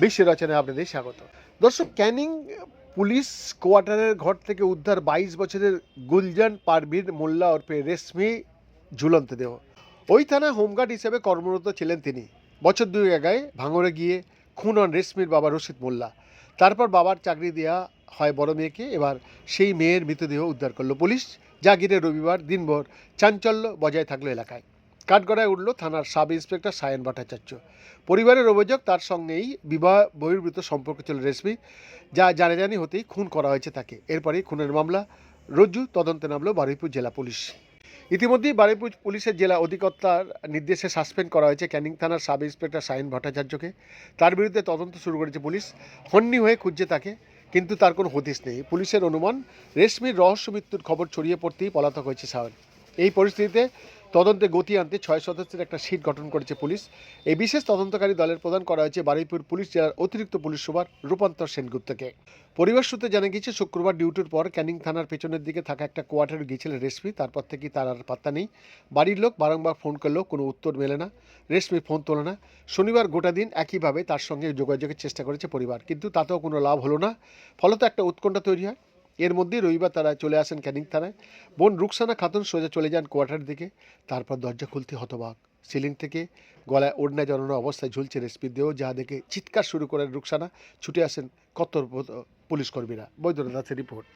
বিশ্ব রচনায় আপনাদের স্বাগত। দর্শক, ক্যানিং পুলিশ কোয়ার্টারের ঘর থেকে উদ্ধার বাইশ বছরের গুলজান পারভিন মোল্লা ওরফে রেশমি ঝুলন্ত দেহ। ওই থানায় হোমগার্ড হিসেবে কর্মরত ছিলেন তিনি। বছর দুই আগায় ভাঙড়ে গিয়ে খুন হন রেশমির বাবা রশিদ মোল্লা। তারপর বাবার চাকরি দেওয়া হয় বড় মেয়েকে। এবার সেই মেয়ের মৃতদেহ উদ্ধার করল পুলিশ। যা ঘিরে রবিবার দিনভর চাঞ্চল্য বজায় থাকল এলাকায়। কাঠগড়ায় উঠল থানার সাব ইন্সপেক্টর সায়ন ভট্টাচার্য। পরিবারের অভিযোগ, তার সঙ্গেই বিবাহ বহির্ভূত সম্পর্ক ছিল রেশমি, যা জানাজানি হতেই খুন করা হয়েছে তাকে। এরপরেই খুনের মামলা রজ্জু তদন্তে নামলো বারুইপুর জেলা পুলিশ। ইতিমধ্যেই বারুইপুর পুলিশের জেলা অধিকর্তার নির্দেশে সাসপেন্ড করা হয়েছে ক্যানিং থানার সাব ইন্সপেক্টর সায়ন ভট্টাচার্যকে। তার বিরুদ্ধে তদন্ত শুরু করেছে পুলিশ, হন্যি হয়ে খুঁজছে তাকে, কিন্তু তার কোনো হদিশ নেই। পুলিশের অনুমান, রেশমির রহস্য মৃত্যুর খবর ছড়িয়ে পড়তেই পলাতক হয়েছে সায়ন। এই পরিস্থিতিতে তদন্তে গতি আনতে ছয় সদস্যের একটা সিট গঠন করেছে পুলিশ। এই বিশেষ তদন্তকারী দলের প্রদান করা হয়েছে বারুইপুর পুলিশ জেলার অতিরিক্ত পুলিশ সুপার রূপান্তর সেনগুপ্তকে। পরিবার সূত্রে জানা গিয়েছে, শুক্রবার ডিউটির পর ক্যানিং থানার পেছনের দিকে থাকা একটা কোয়ার্টারে গিয়েছিলেন রেশমি। তারপর থেকে তার আর পাত্তা নেই। বাড়ির লোক বারংবার ফোন করলেও কোনো উত্তর মেলে না। রেশমি ফোন তোলে না। শনিবার গোটা দিন একইভাবে তার সঙ্গে যোগাযোগের চেষ্টা করেছে পরিবার। কিন্তু তাতেও কোনো লাভ হলো না। ফলত একটা উৎকণ্ঠা তৈরি হয়। এর মধ্যেই রবিবার তারা চলে আসেন ক্যানিং থানায়। বোন রুকসানা খাতুন সোজা চলে যান কোয়ার্টার দিকে, তারপর দরজা খুলতে হতবাক। সিলিং থেকে গলায় ওড়না জড়ানো অবস্থায় ঝুলছে রেসপি দেহ যা দেখে চিৎকার শুরু করেন রুকসানা। ছুটে আসেন কত পুলিশ কর্মীরা। বৈদ্যনাথের রিপোর্ট।